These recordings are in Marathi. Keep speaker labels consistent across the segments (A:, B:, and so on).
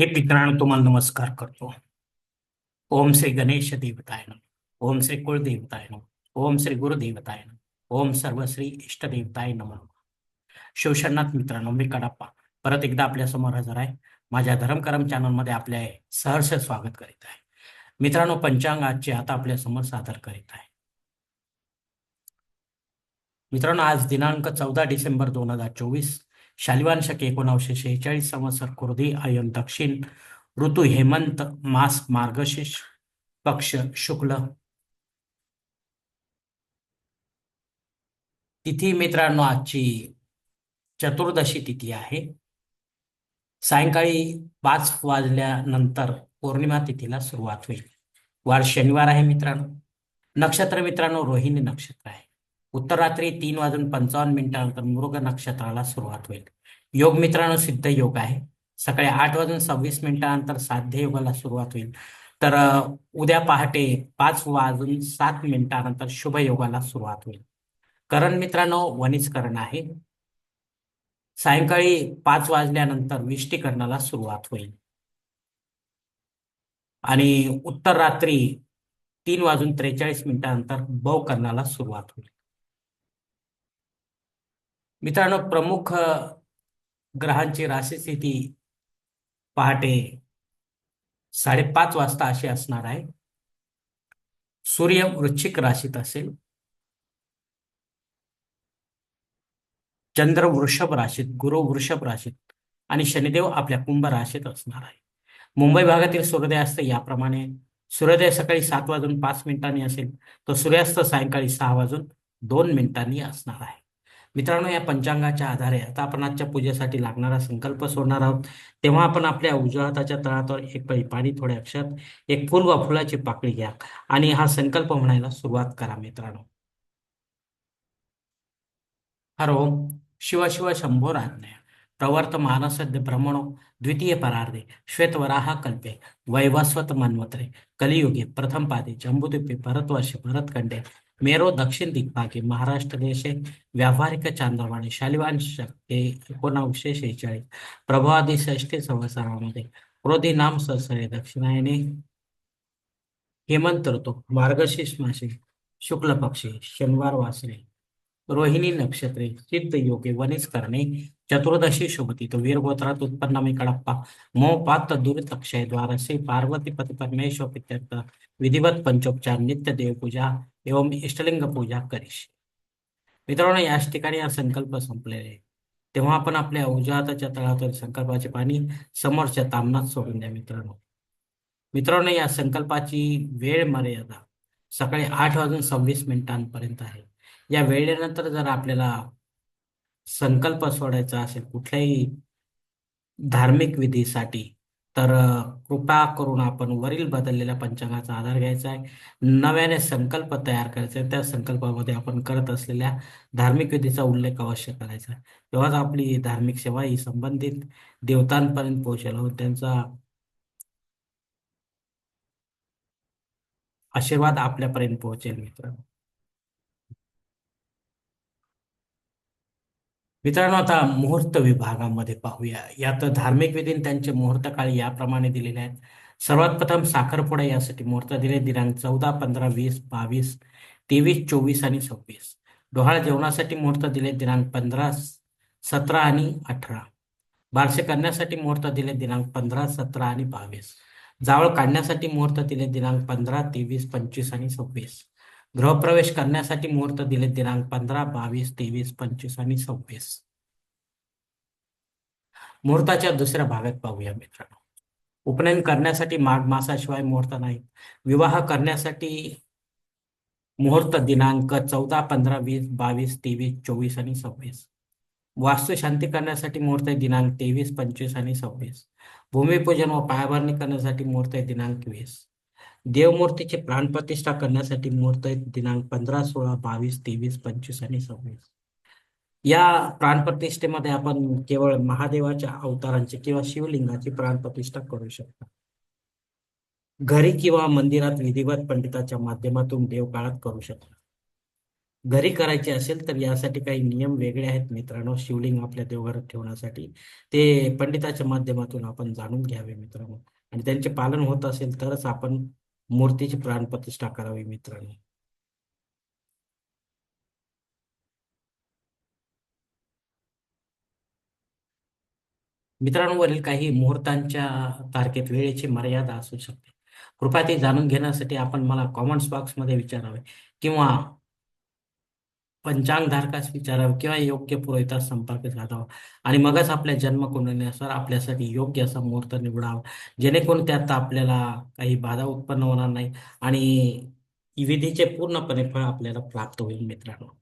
A: हे मित्रांनो तुम्हाला नमस्कार करतो. ओम श्री गणेश देवताय नमः. ओम श्री कुलदेवताय नमः. ओम श्री गुरुदेवताय नमः. ओम सर्व श्री इष्टदेवताय नम. शिवशरणात मित्रांनो मी कडाप्पा. परत एकदा आपल्यासमोर हजर आहे. माझ्या धर्मकरम चॅनलमध्ये आपले सहर्ष स्वागत करीत आहे. मित्रांनो पंचांग आजचे आता आपल्यासमोर सादर करीत आहे. मित्रांनो आज दिनांक चौदा डिसेंबर दोन हजार चोवीस. शालिवान शक एकोणावीसशे शेहेचाळीस संवत्सर कुर्दी आयन दक्षिण ऋतू हेमंत मास मार्गशीर्ष पक्ष शुक्ल. तिथी मित्रांनो आजची चतुर्दशी तिथी आहे. सायंकाळी पाच वाजल्यानंतर पौर्णिमा तिथीला सुरुवात होईल. वार शनिवार आहे मित्रांनो. नक्षत्र मित्रांनो रोहिणी नक्षत्र आहे. उत्तर रात्री तीन वाजून पंचावन्न मिनिटानंतर मृग नक्षत्राला सुरुवात होईल. योग मित्रांनो सिद्ध योग आहे. सकाळी आठ वाजून सव्वीस मिनिटानंतर साध्य योगाला सुरुवात होईल. तर उद्या पहाटे पाच वाजून सात मिनिटानंतर शुभ योगाला सुरुवात होईल. करण मित्रांनो वनिज आहे. सायंकाळी पाच वाजल्यानंतर विष्टीकरणाला सुरुवात होईल. आणि उत्तर रात्री तीन वाजून त्रेचाळीस मिनिटानंतर बव करण्याला सुरुवात होईल. मित्रांनो प्रमुख ग्रहांची राशी स्थिती पहाटे साडेपाच वाजता अशी असणार आहे. सूर्य वृश्चिक राशीत असेल. चंद्र वृषभ राशीत गुरु वृषभ राशीत आणि शनिदेव आपल्या कुंभ राशीत असणार आहे. मुंबई भागातील सूर्योदयास्त याप्रमाणे सूर्योदय सकाळी सात वाजून पाच मिनिटांनी असेल तर सूर्यास्त सायंकाळी सहा वाजून दोन मिनिटांनी असणार आहे. मित्रांनो या पंचांगाच्या आधारे आता आपण आजच्या पूजेसाठी लागणारा संकल्प सोडणार आहोत. तेव्हा आपण आपल्या उजव्या हाताच्या तळावर एक पाणी थोड्या अक्षात एक फुल व फुलाची पाकळी घ्या आणि हा संकल्प म्हणायला सुरुवात करा मित्रांनो. हरो शिव शिव शंभो राज्ञय प्रवर्तमान सद्य ब्रह्मणो द्वितीय परार्धे श्वेतवराह कल्पे वैवस्वत मन्वत्रे कलियुगे प्रथम पादे जम्बूद्वीपे भरतवर्षे भरतखंडे मेरो दक्षिण दिग्भागे महाराष्ट्र देशे व्यावहारिक चांद्रमाने शालिवान शक्ती एकोणावीसशे शेहेचाळीस. प्रभावादी षष्टी संवत्सरामध्ये. क्रोधी नाम सहस्रे दक्षिणायने हेमंत ऋतू मार्गशीर्ष मासे शुक्ल पक्षी शनिवार वासरे रोहिणी नक्षत्रे सिद्ध योगे वनिज करणे चतुर्दशी शुभती तो वीरगोत्रात उत्पन्न मी कडप्पा मोह पात दुरित अक्षय द्वार श्री पार्वती पती परमेश्वर प्रित्यर्थ विधिवत पंचोपचार नित्य देवपूजा एवं इष्टलिंग पूजा करीश. मित्रांनो याच ठिकाणी हा संकल्प संपलेला आहे. तेव्हा आपण आपल्या अवजाताच्या हाताच्या संकल्पाचे पाणी समोरच्या तामनात सोडून द्या मित्रांनो. मित्रांनो या संकल्पाची वेळ मर्यादा सकाळी आठ वाजून सव्वीस मिनिटांपर्यंत आहे. या वेळेनंतर जर आपल्याला संकल्प सोडायचा असेल कुठल्याही धार्मिक विधीसाठी तर कृपा करून आपण वरील बदललेल्या पंचांगाचा आधार घ्यायचा आहे. नव्याने संकल्प तयार करायचा आहे त्या संकल्पामध्ये आपण करत असलेल्या धार्मिक विधीचा उल्लेख अवश्य करायचा आहे. तेव्हाच आपली धार्मिक सेवा ही संबंधित देवतांपर्यंत पोहोचेल व त्यांचा आशीर्वाद आपल्यापर्यंत पोहोचेल मित्रांनो. मित्रांनो आता मुहूर्त विभागामध्ये पाहूया. यात धार्मिक विधीन त्यांचे मुहूर्त काळ याप्रमाणे दिलेले आहेत. सर्वात प्रथम साखरपुडा यासाठी मुहूर्त दिले. दिनांक चौदा पंधरा वीस बावीस तेवीस चोवीस आणि सव्वीस. डोहाळ जेवणासाठी मुहूर्त दिले. दिनांक पंधरा सतरा आणि अठरा. बारसे करण्यासाठी मुहूर्त दिले. दिनांक पंधरा सतरा आणि बावीस. जावळ काढण्यासाठी मुहूर्त दिले. दिनांक पंधरा तेवीस पंचवीस आणि सव्वीस. गृहप्रवेश करण्यासाठी मुहूर्त दिले दिनांक पंधरा बावीस तेवीस पंचवीस आणि सव्वीस. मुहूर्ताच्या दुसऱ्या भागात पाहूया मित्रांनो. उपनयन करण्यासाठी माघ मासाशिवाय मुहूर्त नाही. विवाह करण्यासाठी मुहूर्त दिनांक चौदा पंधरा वीस बावीस तेवीस चोवीस आणि सव्वीस. वास्तुशांती करण्यासाठी मुहूर्त दिनांक तेवीस पंचवीस आणि सव्वीस. भूमिपूजन व पायाभरणी करण्यासाठी मुहूर्त दिनांक वीस. देवमूर्तीची प्राणप्रतिष्ठा करण्यासाठी मुहूर्त दिनांक पंधरा सोळा बावीस तेवीस पंचवीस आणि सव्वीस. या प्राणप्रतिष्ठेमध्ये आपण केवळ महादेवाच्या अवतारांची किंवा शिवलिंगाची प्राणप्रतिष्ठा करू शकता. घरी किंवा मंदिरात विधिवत पंडिताच्या माध्यमातून देवकाळात करू शकता. घरी करायचे असेल तर यासाठी काही नियम वेगळे आहेत मित्रांनो शिवलिंग आपल्या देवघरात ठेवण्यासाठी. ते पंडिताच्या माध्यमातून आपण जाणून घ्यावे मित्रांनो. आणि त्यांचे पालन होत असेल तरच आपण मूर्तीची प्राणप्रतिष्ठा करावी मित्रांनो. मित्रांवरील काही मुहूर्तांच्या तारखेत वेळेची मर्यादा असू शकते. कृपया ते जाणून घेण्यासाठी आपण मला कॉमेंट्स बॉक्समध्ये विचारावे किंवा पंचांगधारकास विचारावं किंवा योग्य पुरोहितास संपर्क साधावा. आणि मगच आपल्या जन्मकुंडलीनुसार आपल्यासाठी योग्य असा मुहूर्त निवडावा. जेणेकरून त्यात आपल्याला काही बाधा उत्पन्न होणार नाही आणि विधीचे पूर्णपणे फळ आपल्याला प्राप्त होईल मित्रांनो.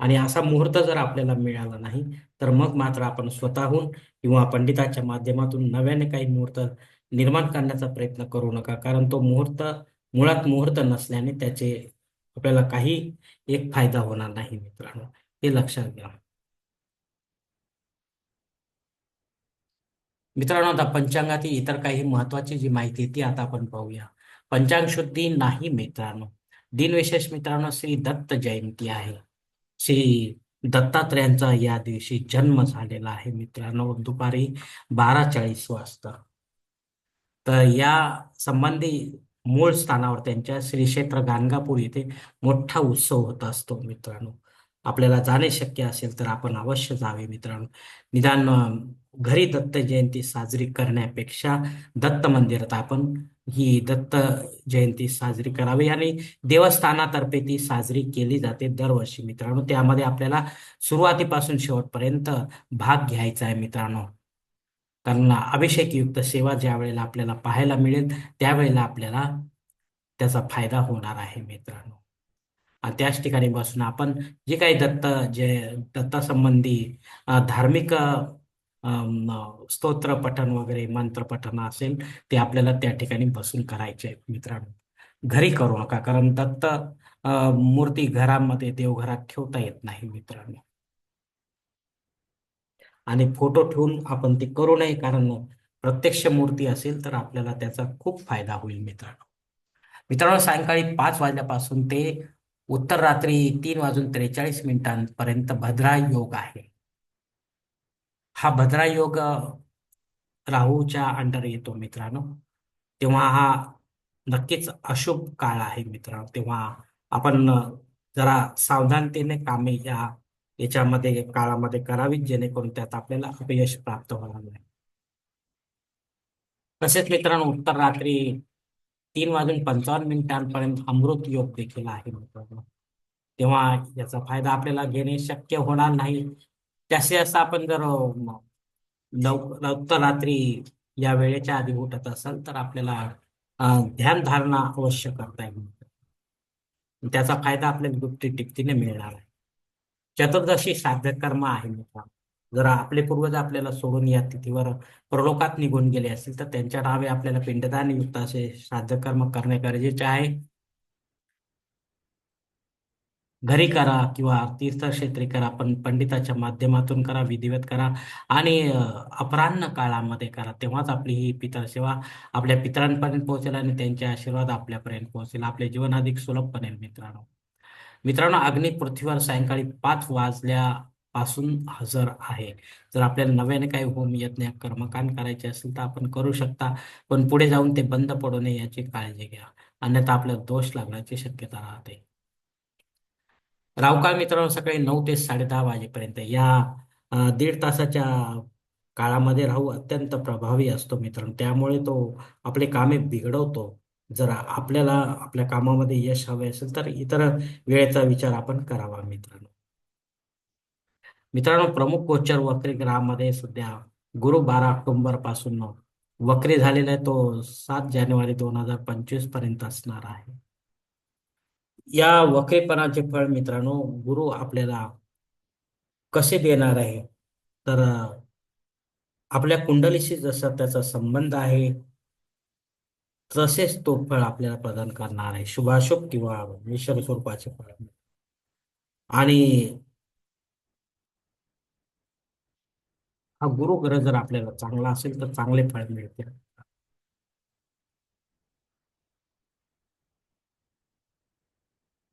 A: आणि असा मुहूर्त जर आपल्याला मिळाला नाही तर मग मात्र आपण स्वतःहून किंवा पंडिताच्या माध्यमातून नव्याने काही मुहूर्त निर्माण करण्याचा प्रयत्न करू नका. कारण तो मुहूर्त मुळात मुहूर्त नसल्याने त्याचे आपल्याला काही एक फायदा होणार नाही मित्रांनो. हे लक्षात घ्या. मित्रांनो आता पंचांगातील इतर काही महत्वाची जी माहिती आहे ती आता आपण पाहूया. पंचांग शुद्धी नाही मित्रांनो. दिनविशेष मित्रांनो श्री दत्त जयंती आहे. श्री दत्तात्रयांचा या दिवशी जन्म झालेला आहे मित्रांनो दुपारी बारा चाळीस वाजता. तर या संबंधी मूळ स्थानावर त्यांच्या श्री क्षेत्र गाणगापूर येथे मोठा उत्सव होत असतो मित्रांनो. आपल्याला जाणे शक्य असेल तर आपण अवश्य जावे मित्रांनो. निदान घरी दत्त जयंती साजरी करण्यापेक्षा दत्त मंदिरात आपण ही दत्त जयंती साजरी करावी आणि देवस्थानातर्फे ती साजरी केली जाते दरवर्षी मित्रांनो. त्यामध्ये आपल्याला सुरुवातीपासून शेवटपर्यंत भाग घ्यायचा आहे मित्रांनो. कारण अभिषेकयुक्त सेवा ज्या वेळेला आपल्याला पाहायला मिळेल त्यावेळेला आपल्याला त्याचा फायदा होणार आहे मित्रांनो. आणि त्याच ठिकाणी बसून आपण जे काही दत्त जे दत्तासंबंधी धार्मिक स्तोत्र पठण वगैरे मंत्र पठण असेल ते आपल्याला त्या ठिकाणी बसून करायचे मित्रांनो. घरी करू नका कारण दत्त मूर्ती घरामध्ये देवघरात ठेवता येत नाही मित्रांनो. आणि फोटो ठेवून आपण ते करू नये कारण प्रत्यक्ष मूर्ती असेल तर आपल्याला त्याचा खूप फायदा होईल मित्रांनो. मित्रांनो सायंकाळी पाच वाजल्यापासून ते उत्तर रात्री तीन वाजून त्रेचाळीस मिनिटांपर्यंत भद्रा योग आहे. हा भद्रा योग राहूच्या अंडर येतो मित्रांनो. तेव्हा हा नक्कीच अशुभ काळ आहे मित्रांनो. तेव्हा आपण जरा सावधानतेने कामे या याच्यामध्ये काळामध्ये करावीत जेणेकरून त्यात आपल्याला अपयश प्राप्त होणार नाही. तसेच मित्रांनो उत्तर रात्री तीन वाजून पंचावन्न मिनिटांपर्यंत अमृत योग देखील आहे मित्रांनो. तेव्हा याचा फायदा आपल्याला घेणे शक्य होणार नाही. तसे असं आपण जर उत्तर रात्री या वेळेच्या आधी उठत असाल तर आपल्याला ध्यान धारणा अवश्य करता येईल. त्याचा फायदा आपल्याला गुप्ती टिप्तीने मिळणार आहे. चतुर्दशी श्राद्ध कर्म आहे मित्र जर आपले पूर्वज आपल्याला सोडून या तिथीवर प्रलोकात निघून गेले असतील तर त्यांच्या नावे आपल्याला पिंडदान युक्त असे श्राद्ध कर्म करणे गरजेचे आहे. घरी करा किंवा तीर्थक्षेत्री करा पण पंडिताच्या माध्यमातून करा विधिवत करा आणि अपराह्न काळामध्ये करा. तेव्हाच आपली ही पितर सेवा आपल्या पितरांपर्यंत पोहोचेल आणि त्यांचे आशीर्वाद आपल्यापर्यंत पोहोचेल. आपले जीवन अधिक सुलभ बनेल मित्रांनो. मित्रांनो अग्नी पृथ्वीवर सायंकाळी पाच वाजल्यापासून हजर आहे. जर आपल्याला नव्याने काही होम यज्ञ कर्मकांड करायचे असेल तर आपण करू शकता पण पुढे जाऊन ते बंद पडू नये याची काळजी घ्या. अन्यथा आपल्याला दोष लागण्याची शक्यता राहते. रावकाळ मित्रांनो सकाळी नऊ ते साडे दहा वाजेपर्यंत. या दीड तासाच्या काळामध्ये राहू अत्यंत प्रभावी असतो मित्रांनो. त्यामुळे तो आपले कामे बिघडवतो. जर आपल्याला आपल्या कामामध्ये यश हवे असेल तर इतर वेळेचा विचार आपण करावा मित्रांनो. मित्रांनो प्रमुख गोचर वक्री ग्रहामध्ये सध्या गुरु बारा ऑक्टोबरपासून वक्री झालेला आहे तो सात जानेवारी दोन हजार पंचवीसपर्यंत असणार आहे. या वक्रीपणाचे फळ मित्रांनो गुरु आपल्याला कसे देणार आहे? तर आपल्या कुंडलीशी जसा त्याचा संबंध आहे तसेच तो फळ आपल्याला प्रदान करणार आहे. शुभाशुभ किंवा मिश्र स्वरूपाचे फळ. आणि हा गुरु ग्रह जर आपल्याला चांगला असेल तर चांगले फळ मिळते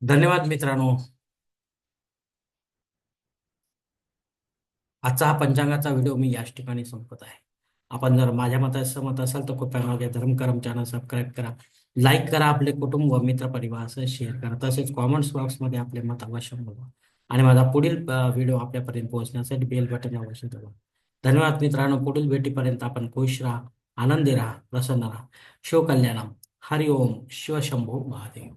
A: धन्यवाद मित्रांनो. आजचा हा पंचांगाचा व्हिडिओ मी याच ठिकाणी संपत आहे. आपण जर माझ्या मताचं सहमत असाल तर कृपया माझ्या धर्मकरम चॅनल सबस्क्राईब करा. लाईक करा आपले कुटुंब व मित्र परिवारासह शेअर करा. तसेच कॉमेंट्स बॉक्समध्ये आपले मत अवश्य बोलवा. आणि माझा पुढील व्हिडिओ आपल्यापर्यंत पोहोचण्यासाठी बेल बटन अवश्य दाबा. धन्यवाद मित्रांनो. पुढील भेटीपर्यंत आपण खुश राहा आनंदी राहा प्रसन्न राहा. शिवकल्याणम. हरिओम. शिवशंभो महादेव.